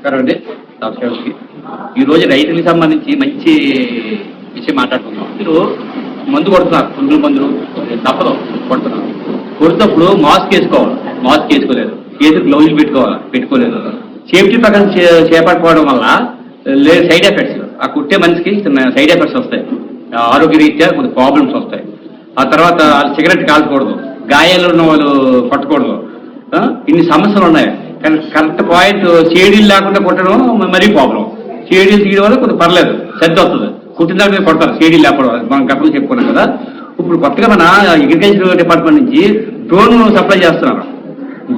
నమస్కారం అండి. సాక్షి ఈ రోజు రైతులకు సంబంధించి మంచి విషయం మాట్లాడుతున్నాం మీరు మందు కొడుతున్నారు పురుగుల మందులు. తప్పదు కొడుతున్నారు. కొడుతున్నప్పుడు మాస్క్ వేసుకోవాలి. మాస్క్ వేసుకోలేదు. చేతులు గ్లౌజులు పెట్టుకోవాలి పెట్టుకోలేదు. సేఫ్టీ ప్రకారం చేపట్టుకోవడం వల్ల లేదు సైడ్ ఎఫెక్ట్స్. ఆ కుట్టే మనిషికి సైడ్ ఎఫెక్ట్స్ వస్తాయి. ఆరోగ్య రీత్యా కొంత ప్రాబ్లమ్స్ వస్తాయి. ఆ తర్వాత సిగరెట్ కాల్చకూడదు. గాయాలు ఉన్న వాళ్ళు కొట్టకూడదు ఇన్ని సమస్యలు ఉన్నాయి. కరెక్ట్ పాయింట్ షేడీలు లేకుండా కొట్టడం మరీ ప్రాబ్లం షేడీలు తీయడం వల్ల కొంచెం పర్లేదు శ్రద్ధ వస్తుంది. కుట్టిన దాని మీద కొడతారు షేడీలు లేకపోవడం మనం గతంలో చెప్పుకున్నాం కదా. ఇప్పుడు కొత్తగా మన అగ్రికల్చర్ డిపార్ట్మెంట్ నుంచి డ్రోన్ సప్లై చేస్తున్నారు.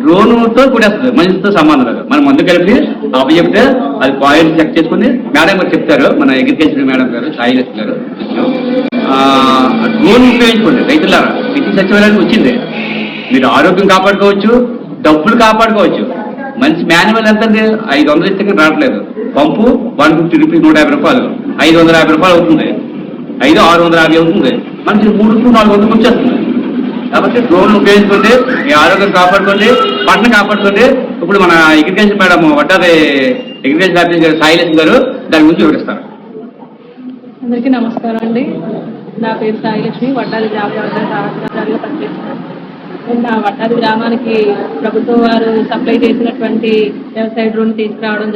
డ్రోన్తో కొట్టేస్తుంది మనిషితో సంబంధం లేదు. మనం మందు కలిపి అప్పు చెప్తే అది పాయింట్ చెక్ చేసుకుని మేడం గారు చెప్తారు మన అగ్రికల్చర్ మేడం గారు సాయి లక్ష్మి గారు. డ్రోన్ ఉపయోగించుకోండి రైతులారా. ప్రతి సచివాలయానికి వచ్చింది. మీరు ఆరోగ్యం కాపాడుకోవచ్చు డబ్బులు కాపాడుకోవచ్చు. మంచి మాన్యువల్ ఎంత అండి ఐదు వందలు ఇస్తే రావట్లేదు. పంపు వన్ ఫిఫ్టీ రూపీస్ నూట యాభై రూపాయలు. ఐదు వందల యాభై రూపాయలు అవుతుంది. ఐదు ఆరు వందల యాభై అవుతుంది. మనకి మూడు టు నాలుగు వందలు వచ్చేస్తుంది. కాబట్టి డ్రోన్లు ఉపయోగించుకోండి మీ ఆరోగ్యం కాపాడుకోండి పంటను కాపాడుకోండి. ఇప్పుడు మన agriculture madam Vaddadi agriculture office garu Sailesh garu దాని గురించి వివరిస్తారు. అందరికీ నమస్కారం అండి. నా పేరు సాయిలక్ష్మి వడ్డాది జాబ్ పనిచేస్తున్నాను. నేను నా వడ్డాది గ్రామానికి ప్రభుత్వం వారు సప్లై చేసినటువంటి వ్యవసాయ డ్రోన్ తీసుకురావడం